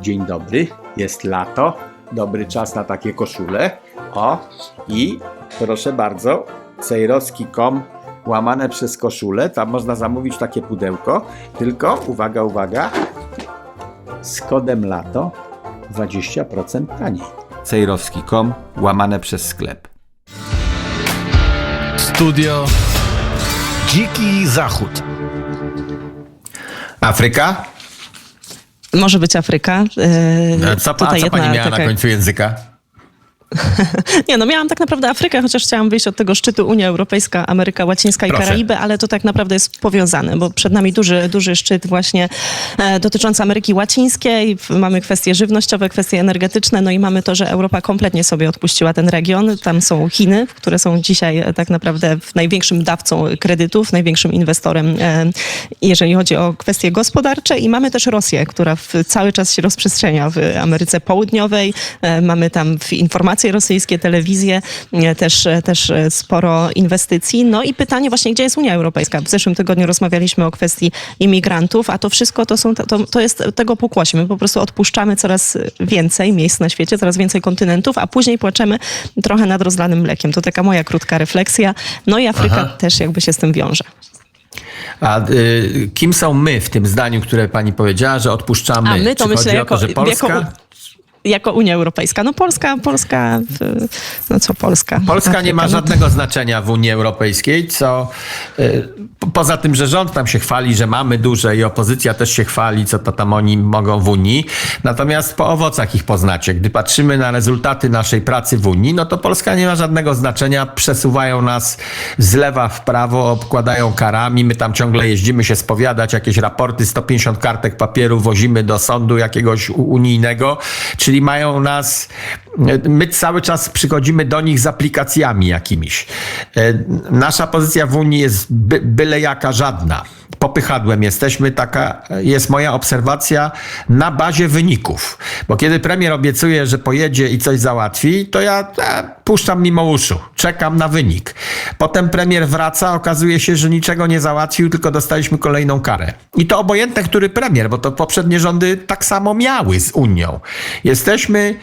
Dzień dobry, jest lato, dobry czas na takie koszule. O, i proszę bardzo, cejrowski.com łamane przez koszule, tam można zamówić takie pudełko, tylko uwaga, uwaga, z kodem lato 20% taniej. cejrowski.com łamane przez sklep. Studio Dziki Zachód. Afryka? Może być Afryka. Yy, A co, a co pani miała na końcu języka? Nie, no miałam tak naprawdę Afrykę, chociaż chciałam wyjść od tego szczytu Unia Europejska, Ameryka Łacińska i Proszę. Karaiby, ale to tak naprawdę jest powiązane, bo przed nami duży, duży szczyt właśnie e, dotyczący Ameryki Łacińskiej. Mamy kwestie żywnościowe, kwestie energetyczne, no i mamy to, że Europa kompletnie sobie odpuściła ten region. Tam są Chiny, które są dzisiaj e, tak naprawdę największym dawcą kredytów, największym inwestorem, e, jeżeli chodzi o kwestie gospodarcze i mamy też Rosję, która w, cały czas się rozprzestrzenia w Ameryce Południowej. E, Mamy tam w informacje rosyjskie, telewizję, e, też, e, też e, sporo inwestycji. No i pytanie właśnie, gdzie jest Unia Europejska? W zeszłym tygodniu rozmawialiśmy o kwestii imigrantów, a to wszystko to, są, to, to jest tego pokłosie. My po prostu odpuszczamy coraz więcej miejsc na świecie, coraz więcej kontynentów, a później płaczemy trochę nad rozlanym mlekiem. To taka moja krótka refleksja. No i Afryka Aha. też jakby się z tym wiąże. A y, kim są my w tym zdaniu, które pani powiedziała, że odpuszczamy? A my to Czy myślę jako, o to, że Polska? jako, jako Unia Europejska. No Polska, Polska, no co Polska? Polska nie ma Afryka, no to- żadnego znaczenia w Unii Europejskiej, co y, po- poza tym, że rząd tam się chwali, że mamy duże i opozycja też się chwali, co to tam oni mogą w Unii. Natomiast po owocach ich poznacie. Gdy patrzymy na rezultaty naszej pracy w Unii, no to Polska nie ma żadnego znaczenia. Przesuwają nas z lewa w prawo, obkładają karami. My tam ciągle jeździmy się spowiadać, jakieś raporty, 150 kartek papieru wozimy do sądu jakiegoś unijnego, czyli mają nas, my cały czas przychodzimy do nich z aplikacjami jakimiś. E, Nasza pozycja w Unii jest by, byle jaka żadna. Popychadłem jesteśmy, taka jest moja obserwacja na bazie wyników. Bo kiedy premier obiecuje, że pojedzie i coś załatwi, to ja puszczam mimo uszu, czekam na wynik. Potem premier wraca, okazuje się, że niczego nie załatwił, tylko dostaliśmy kolejną karę. I to obojętne, który premier, bo to poprzednie rządy tak samo miały z Unią. Jesteśmy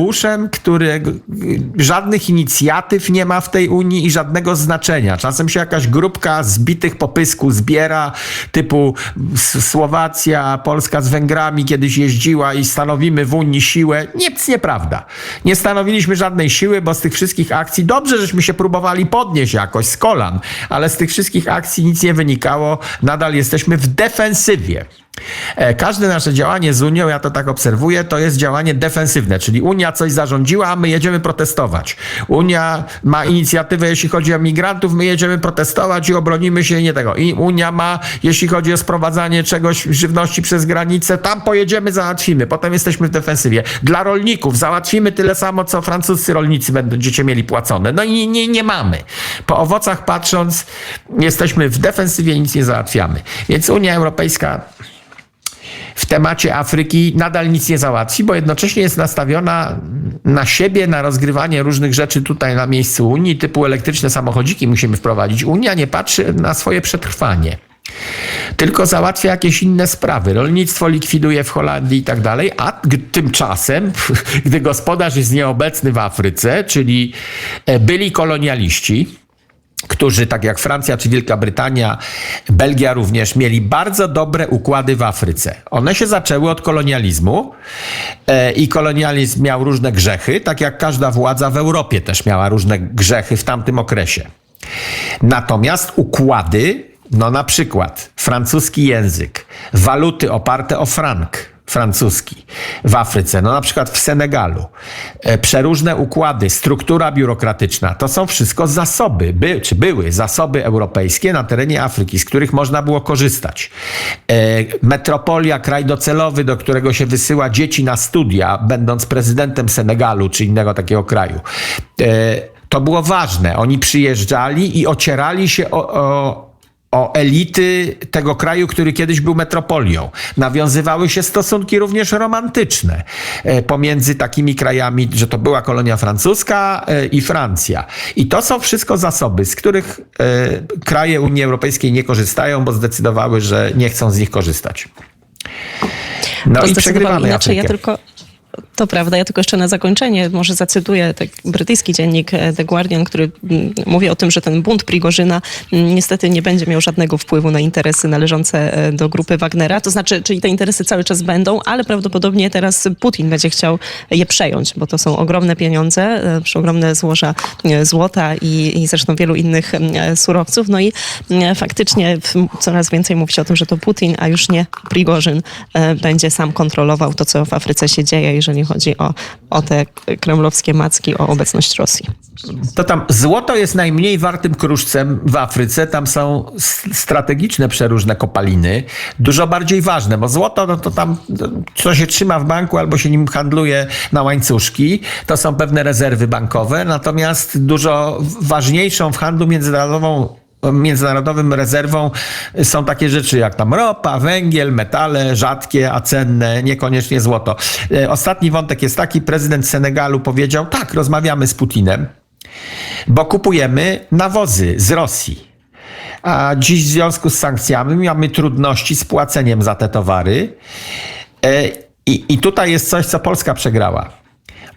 słabeuszem, który żadnych inicjatyw nie ma w tej Unii i żadnego znaczenia. Czasem się jakaś grupka zbitych po pysku zbiera, typu Słowacja, Polska z Węgrami kiedyś jeździła i stanowimy w Unii siłę. Nic nieprawda. Nie stanowiliśmy żadnej siły, bo z tych wszystkich akcji, dobrze, żeśmy się próbowali podnieść jakoś z kolan, ale z tych wszystkich akcji nic nie wynikało. Nadal jesteśmy w defensywie. E, Każde nasze działanie z Unią, ja to tak obserwuję, to jest działanie defensywne, czyli Unia coś zarządziła, a my jedziemy protestować. Unia ma inicjatywę, jeśli chodzi o migrantów, my jedziemy protestować i obronimy się nie tego. I Unia ma, jeśli chodzi o sprowadzanie czegoś, żywności przez granicę, tam pojedziemy, załatwimy. Potem jesteśmy w defensywie. Dla rolników załatwimy tyle samo, co francuscy rolnicy będziecie mieli płacone. No i nie, nie, nie mamy. Po owocach patrząc, jesteśmy w defensywie nic nie załatwiamy. Więc Unia Europejska w temacie Afryki nadal nic nie załatwi, bo jednocześnie jest nastawiona na siebie, na rozgrywanie różnych rzeczy tutaj na miejscu Unii, typu elektryczne samochodziki musimy wprowadzić. Unia nie patrzy na swoje przetrwanie. Tylko załatwia jakieś inne sprawy. Rolnictwo likwiduje w Holandii i tak dalej, a tymczasem, gdy gospodarz jest nieobecny w Afryce, czyli e, byli kolonialiści, którzy, tak jak Francja czy Wielka Brytania, Belgia również, mieli bardzo dobre układy w Afryce. One się zaczęły od kolonializmu e, i kolonializm miał różne grzechy, tak jak każda władza w Europie też miała różne grzechy w tamtym okresie. Natomiast układy, no na przykład francuski język, waluty oparte o frank, francuski w Afryce, no na przykład w Senegalu, e, przeróżne układy, struktura biurokratyczna, to są wszystko zasoby, by, czy były zasoby europejskie na terenie Afryki, z których można było korzystać. E, metropolia, kraj docelowy, do którego się wysyła dzieci na studia, będąc prezydentem Senegalu czy innego takiego kraju. E, to było ważne. Oni przyjeżdżali i ocierali się o, o o elity tego kraju, który kiedyś był metropolią. Nawiązywały się stosunki również romantyczne e, pomiędzy takimi krajami, że to była kolonia francuska e, i Francja. I to są wszystko zasoby, z których e, kraje Unii Europejskiej nie korzystają, bo zdecydowały, że nie chcą z nich korzystać. No to i przegrywamy inaczej. Ja tylko to prawda, ja tylko jeszcze na zakończenie może zacytuję tak, brytyjski dziennik e, The Guardian, który mm, mówi o tym, że ten bunt Prigorzyna mm, niestety nie będzie miał żadnego wpływu na interesy należące e, do grupy Wagnera. To znaczy, czyli te interesy cały czas będą, ale prawdopodobnie teraz Putin będzie chciał je przejąć, bo to są ogromne pieniądze, e, ogromne złoża złota i, i zresztą wielu innych e, surowców. No i faktycznie coraz więcej mówi się o tym, że to Putin, a już nie Prigorzyn będzie sam kontrolował to, co w Afryce się dzieje, jeżeli chodzi o, o te kremlowskie macki, o obecność Rosji. To tam złoto jest najmniej wartym kruszcem w Afryce. Tam są strategiczne przeróżne kopaliny, dużo bardziej ważne, bo złoto no to tam co się trzyma w banku albo się nim handluje na łańcuszki. To są pewne rezerwy bankowe, natomiast dużo ważniejszą w handlu międzynarodową międzynarodowym rezerwą są takie rzeczy jak tam ropa, węgiel, metale rzadkie, a cenne, niekoniecznie złoto. E, Ostatni wątek jest taki, prezydent Senegalu powiedział, tak, rozmawiamy z Putinem, bo kupujemy nawozy z Rosji. A dziś w związku z sankcjami mamy trudności z płaceniem za te towary. E, I, I tutaj jest coś, co Polska przegrała.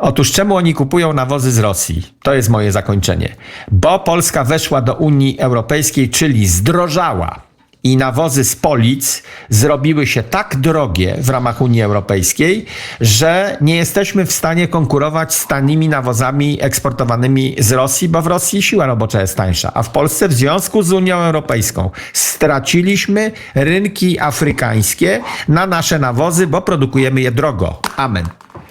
Otóż czemu oni kupują nawozy z Rosji? To jest moje zakończenie. Bo Polska weszła do Unii Europejskiej, czyli zdrożała. I nawozy z Polic zrobiły się tak drogie w ramach Unii Europejskiej, że nie jesteśmy w stanie konkurować z tanimi nawozami eksportowanymi z Rosji, bo w Rosji siła robocza jest tańsza. A w Polsce w związku z Unią Europejską straciliśmy rynki afrykańskie na nasze nawozy, bo produkujemy je drogo. Amen.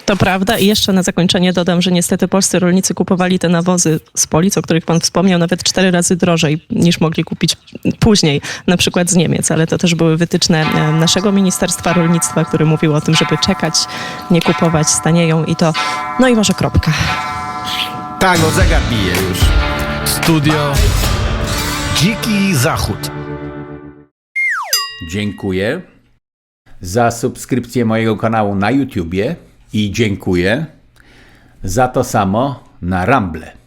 To prawda i jeszcze na zakończenie dodam, że niestety polscy rolnicy kupowali te nawozy z Polic, o których pan wspomniał, nawet cztery razy drożej niż mogli kupić później, na przykład z Niemiec, ale to też były wytyczne e, naszego Ministerstwa Rolnictwa, który mówił o tym, żeby czekać, nie kupować, stanieją i to, no i może kropka. Tak, bo zegar bije już. Studio Dziki Zachód. Dziękuję za subskrypcję mojego kanału na YouTubie i dziękuję za to samo na Rumble.